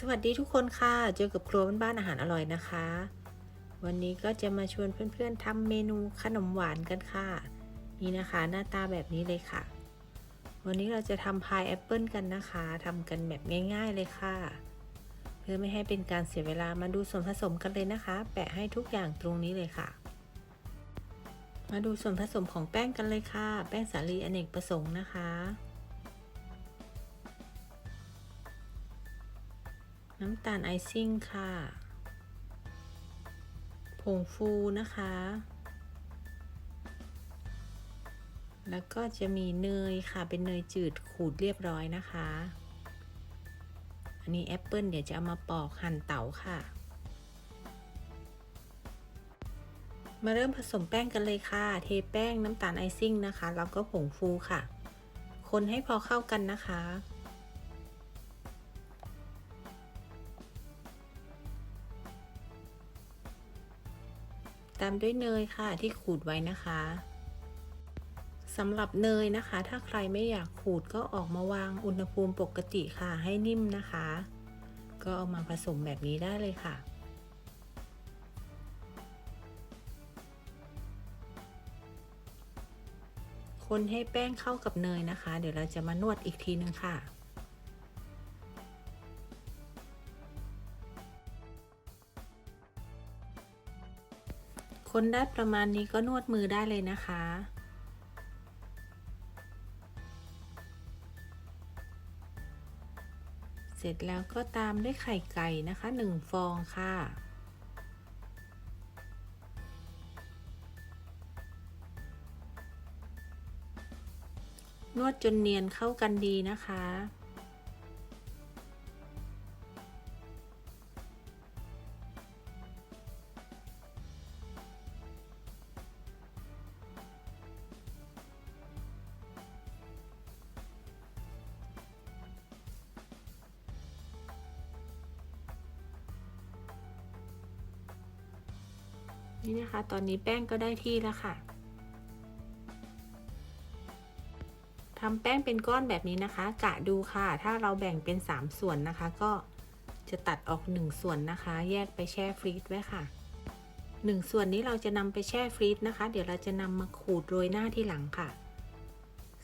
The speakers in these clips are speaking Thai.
สวัสดีทุกคนค่ะ เจอกับครัวบ้านอาหารอร่อยนะคะ วันนี้ก็จะมาชวนเพื่อนๆทำเมนูขนมหวานกันค่ะ นี่นะคะหน้าตาแบบนี้เลยค่ะ วันนี้เราจะทำพายแอปเปิลกันนะคะทำกันแบบง่าย ๆเลยค่ะ เพื่อไม่ให้เป็นการเสียเวลามาดูส่วนผสมกันเลยนะคะ แปะให้ทุกอย่างตรงนี้เลยค่ะ มาดูส่วนผสมของแป้งกันเลยค่ะ แป้งสาลีอเนกประสงค์นะคะ น้ำตาลไอซิ่งค่ะ ผงฟูนะคะ แล้วก็จะมีเนยค่ะ เป็นเนยจืดขูดเรียบร้อยนะคะ อันนี้แอปเปิลเดี๋ยวจะเอามาปอกหั่นเต๋าค่ะ มาเริ่มผสมแป้งกันเลยค่ะ เทแป้งน้ำตาลไอซิ่งนะคะ แล้วก็ผงฟูค่ะ คนให้พอเข้ากันนะคะ ตามด้วยเนยค่ะที่ขูดไว้นะคะสำหรับเนยนะคะ ถ้าใครไม่อยากขูดก็ออกมาวางอุณหภูมิปกติค่ะให้นิ่มนะคะ ก็เอามาผสมแบบนี้ได้เลยค่ะ คนให้แป้งเข้ากับเนยนะคะ เดี๋ยวเราจะมานวดอีกทีนึงค่ะ คนได้ประมาณนี้ก็นวดมือได้เลยนะคะ เสร็จแล้วก็ตามด้วยไข่ไก่นะคะหนึ่งฟองค่ะนวดจนเนียนเข้ากันดีนะคะ นี่นะคะ ตอนนี้แป้งก็ได้ที่แล้วค่ะทำแป้งเป็นก้อนแบบนี้นะคะ กะดูค่ะ ถ้าเราแบ่งเป็น 3 ส่วนนะคะ ก็จะตัดออก 1 ส่วนนะคะ แยกไปแช่ฟรีซไว้ค่ะ 1 ส่วนนี้เราจะนำไปแช่ฟรีซนะคะ เดี๋ยวเราจะนำมาขูดโรยหน้าที่หลังค่ะ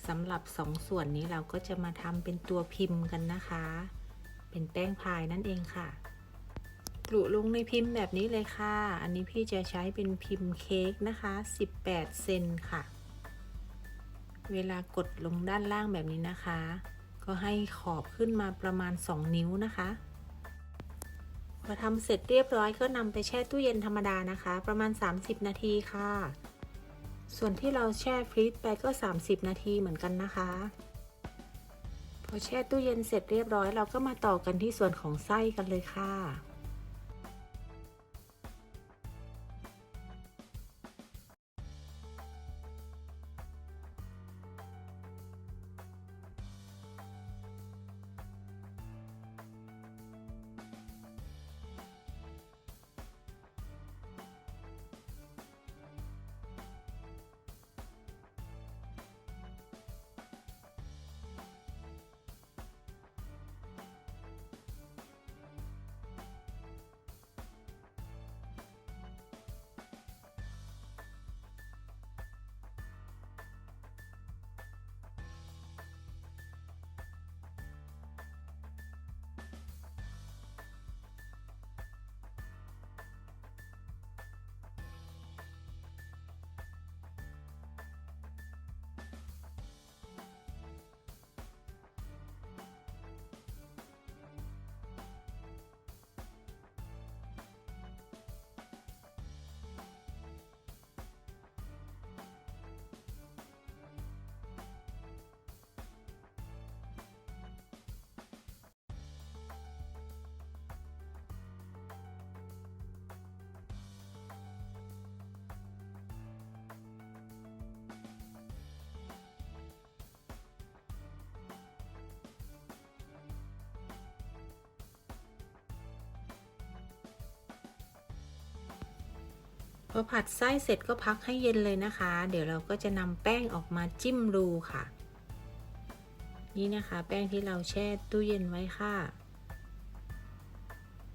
สำหรับ 2 ส่วนนี้เราก็จะมาทำเป็นตัวพิมพ์กันนะคะ เป็นแป้งพายนั่นเองค่ะ กลุลงในพิมพ์แบบนี้เลยค่ะ อันนี้พี่จะใช้เป็นพิมพ์เค้กนะคะ 18 เซนค่ะ เวลากดลงด้านล่างแบบนี้นะคะ ก็ให้ขอบขึ้นมาประมาณ 2 นิ้วนะคะพอทำเสร็จเรียบร้อยก็นำไปแช่ตู้เย็นธรรมดานะคะ ประมาณ 30 นาทีค่ะ ส่วนที่เราแช่ฟรีซไปก็ 30 นาทีเหมือนกันนะคะ พอแช่ตู้เย็นเสร็จเรียบร้อย เราก็มาต่อกันที่ส่วนของไส้กันเลยค่ะ พอผัดไส้เสร็จก็พักให้เย็นเลยนะคะ เดี๋ยวเราก็จะนำแป้งออกมาจิ้มรูค่ะ นี่นะคะแป้งที่เราแช่ตู้เย็นไว้ค่ะ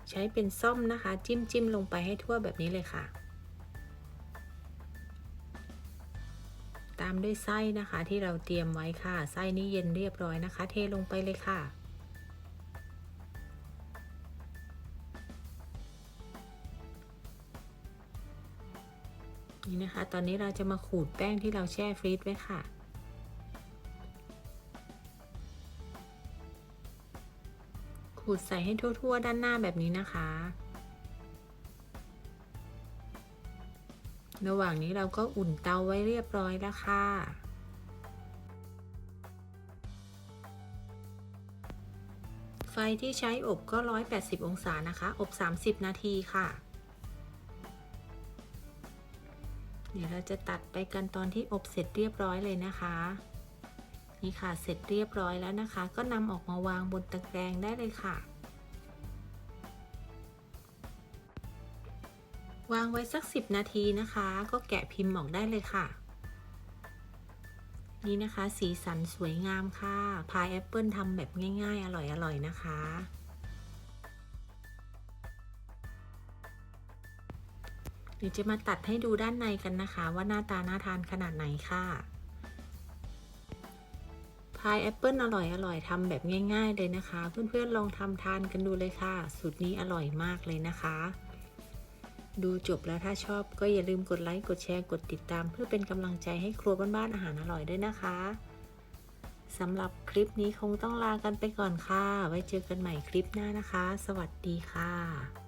ใช้เป็นซ่อมนะคะ จิ้มจิ้มลงไปให้ทั่วแบบนี้เลยค่ะ ตามด้วยไส้นะคะที่เราเตรียมไว้ค่ะ ไส้นี้เย็นเรียบร้อยนะคะ เทลงไปเลยค่ะ นี่นะคะ ตอนนี้เราจะมาขูดแป้งที่เราแช่ฟรีซไว้ค่ะ ขูดใส่ให้ทั่ว ๆ ด้านหน้าแบบนี้นะคะ ระหว่างนี้เราก็อุ่นเตาไว้เรียบร้อยแล้วค่ะไฟที่ใช้อบก็ 180 องศานะคะ อบ 30 นาทีค่ะ เดี๋ยวเราจะตัดไปกันตอนที่อบเสร็จเรียบร้อยเลยนะคะ นี่ค่ะเสร็จเรียบร้อยแล้วนะคะ ก็นำออกมาวางบนตะแกรงได้เลยค่ะ วางไว้สัก 10 นาทีนะคะ ก็แกะพิมพ์ออกได้เลยค่ะ นี่นะคะสีสันสวยงามค่ะ พายแอปเปิลทำแบบง่ายๆ อร่อยๆนะคะ เดี๋ยวจะมาตัดให้ดูด้านในกันนะคะ ว่าหน้าตาน่าทานขนาดไหนค่ะ พายแอปเปิลอร่อยอร่อยทำแบบง่าย ๆ เลยนะคะ เพื่อนๆลองทำทานกันดูเลยค่ะ สูตรนี้อร่อยมากเลยนะคะ ดูจบแล้วถ้าชอบก็อย่าลืมกดไลค์กดแชร์กดติดตาม เพื่อเป็นกำลังใจให้ครัวบ้านๆอาหารอร่อยด้วยนะคะสำหรับคลิปนี้คงต้องลากันไปก่อนค่ะ ไว้เจอกันใหม่คลิปหน้านะคะ สวัสดีค่ะ